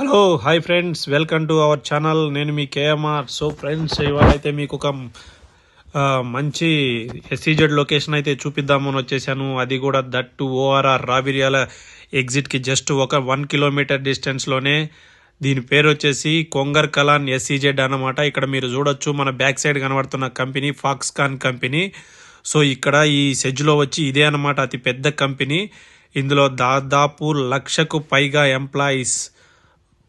Hello hi friends welcome to our channel నేను మీ KMR. So friends ఇవాళ అయితే మీకు ఒక మంచి ఎస్సీజెడ్ లొకేషన్ అయితే చూపిద్దామని వచ్చేసాను. అది కూడా దట్ టు ఓఆర్ఆర్ రావిర్యాల ఎగ్జిట్కి జస్ట్ ఒక వన్ కిలోమీటర్ డిస్టెన్స్లోనే దీని పేరు వచ్చేసి కొంగర్ కలాన్ ఎస్సీజెడ్ అన్నమాట. ఇక్కడ మీరు చూడొచ్చు మన బ్యాక్ సైడ్ కనబడుతున్న కంపెనీ ఫాక్స్కాన్ కంపెనీ సో ఇక్కడ ఈ సెజ్లో వచ్చి ఇదే అన్నమాట అతి పెద్ద కంపెనీ ఇందులో దాదాపు లక్షకు పైగా ఎంప్లాయీస్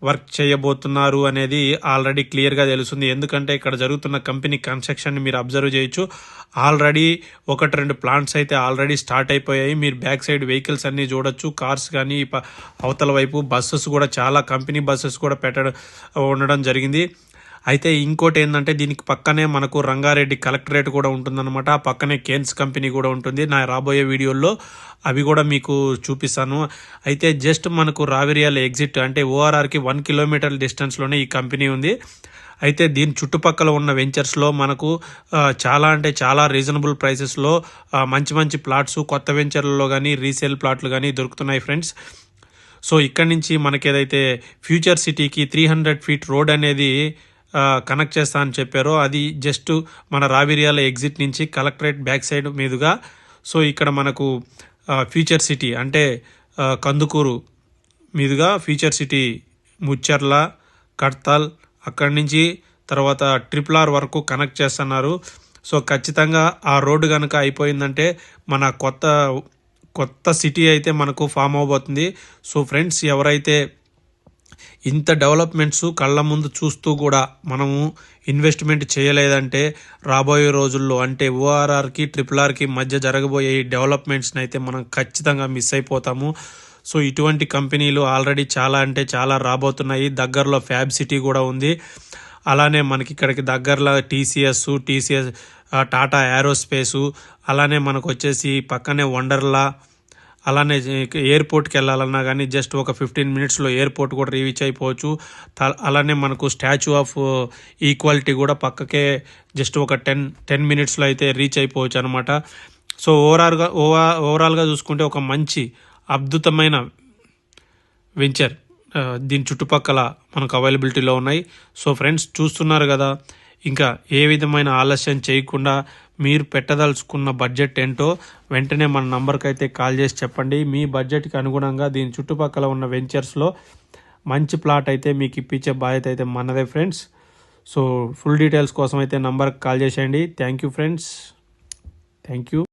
వర్క్ చేయబోతున్నారు అనేది ఆల్రెడీ క్లియర్గా తెలుస్తుంది. ఎందుకంటే ఇక్కడ జరుగుతున్న కంపెనీ కన్స్ట్రక్షన్ మీరు అబ్జర్వ్ చేయొచ్చు. ఆల్రెడీ ఒకటి రెండు ప్లాంట్స్ అయితే ఆల్రెడీ స్టార్ట్ అయిపోయాయి. మీరు బ్యాక్ సైడ్ వెహికల్స్ అన్నీ చూడొచ్చు. కార్స్ కానీ అవతల వైపు బస్సెస్ కూడా చాలా కంపెనీ బస్సెస్ కూడా పెట్టడం ఉండడం జరిగింది. అయితే ఇంకోటి ఏంటంటే దీనికి పక్కనే మనకు రంగారెడ్డి కలెక్టరేట్ కూడా ఉంటుందన్నమాట. ఆ పక్కనే కేన్స్ కంపెనీ కూడా ఉంటుంది. నా రాబోయే వీడియోల్లో అవి కూడా మీకు చూపిస్తాను. అయితే జస్ట్ మనకు రావిరియాల ఎగ్జిట్ అంటే ఓఆర్ఆర్కి వన్ కిలోమీటర్ డిస్టెన్స్లోనే ఈ కంపెనీ ఉంది. అయితే దీని చుట్టుపక్కల ఉన్న వెంచర్స్లో మనకు చాలా అంటే చాలా రీజనబుల్ ప్రైసెస్లో మంచి మంచి ప్లాట్స్ కొత్త వెంచర్లలో కానీ రీసేల్ ప్లాట్లు కానీ దొరుకుతున్నాయి ఫ్రెండ్స్. సో ఇక్కడ నుంచి మనకి ఏదైతే ఫ్యూచర్ సిటీకి త్రీ హండ్రెడ్ ఫీట్ రోడ్ అనేది కనెక్ట్ చేస్తా అని చెప్పారో అది జస్ట్ మన రావిరియాల ఎగ్జిట్ నుంచి కలెక్టరేట్ బ్యాక్ సైడ్ మీదుగా. సో ఇక్కడ మనకు ఫ్యూచర్ సిటీ అంటే కందుకూరు మీదుగా ఫ్యూచర్ సిటీ ముచ్చర్ల కడ్తాల్ అక్కడి నుంచి తర్వాత ట్రిపుల్ ఆర్ వరకు కనెక్ట్ చేస్తున్నారు. సో ఖచ్చితంగా ఆ రోడ్డు కనుక అయిపోయిందంటే మన కొత్త కొత్త సిటీ అయితే మనకు ఫామ్ అవబోతుంది సో ఫ్రెండ్స్ ఎవరైతే ఇంత డెవలప్మెంట్స్ కళ్ళ ముందు చూస్తూ కూడా మనము ఇన్వెస్ట్మెంట్ చేయలేదంటే రాబోయే రోజుల్లో అంటే ఓఆర్ఆర్కి ట్రిపుల్ ఆర్కి మధ్య జరగబోయే డెవలప్మెంట్స్ని అయితే మనం ఖచ్చితంగా మిస్ అయిపోతాము. సో ఇటువంటి కంపెనీలు ఆల్రెడీ చాలా అంటే చాలా రాబోతున్నాయి. దగ్గరలో ఫ్యాబ్ సిటీ కూడా ఉంది. అలానే మనకి ఇక్కడికి దగ్గరలో టీసీఎస్ టీసీఎస్ టాటా ఏరోస్పేసు అలానే మనకు వచ్చేసి పక్కనే వండర్లా అలానే ఎయిర్పోర్ట్కి వెళ్ళాలన్నా కానీ జస్ట్ ఒక ఫిఫ్టీన్ మినిట్స్లో ఎయిర్పోర్ట్ కూడా రీచ్ అయిపోవచ్చు. అలానే మనకు స్టాచ్యూ ఆఫ్ ఈక్వాలిటీ కూడా పక్కకే జస్ట్ ఒక టెన్ టెన్ మినిట్స్లో అయితే రీచ్ అయిపోవచ్చు అనమాట సో ఓవరాల్గా ఓవా ఓవరాల్గా చూసుకుంటే ఒక మంచి అద్భుతమైన వెంచర్ దీని చుట్టుపక్కల మనకు అవైలబిలిటీలో ఉన్నాయి. సో ఫ్రెండ్స్ చూస్తున్నారు కదా ఇంకా ఏ విధమైన ఆలస్యం చేయకుండా మీరు పెట్టదలుచుకున్న బడ్జెట్ ఏంటో వెంటనే మన నంబర్కి అయితే కాల్ చేసి చెప్పండి. మీ బడ్జెట్కి అనుగుణంగా దీని చుట్టుపక్కల ఉన్న వెంచర్స్లో మంచి ప్లాట్ అయితే మీకు ఇప్పించే బాధ్యత అయితే మనదే ఫ్రెండ్స్. సో ఫుల్ డీటెయిల్స్ కోసం అయితే నంబర్కి కాల్ చేసేయండి. Thank you friends. Thank you.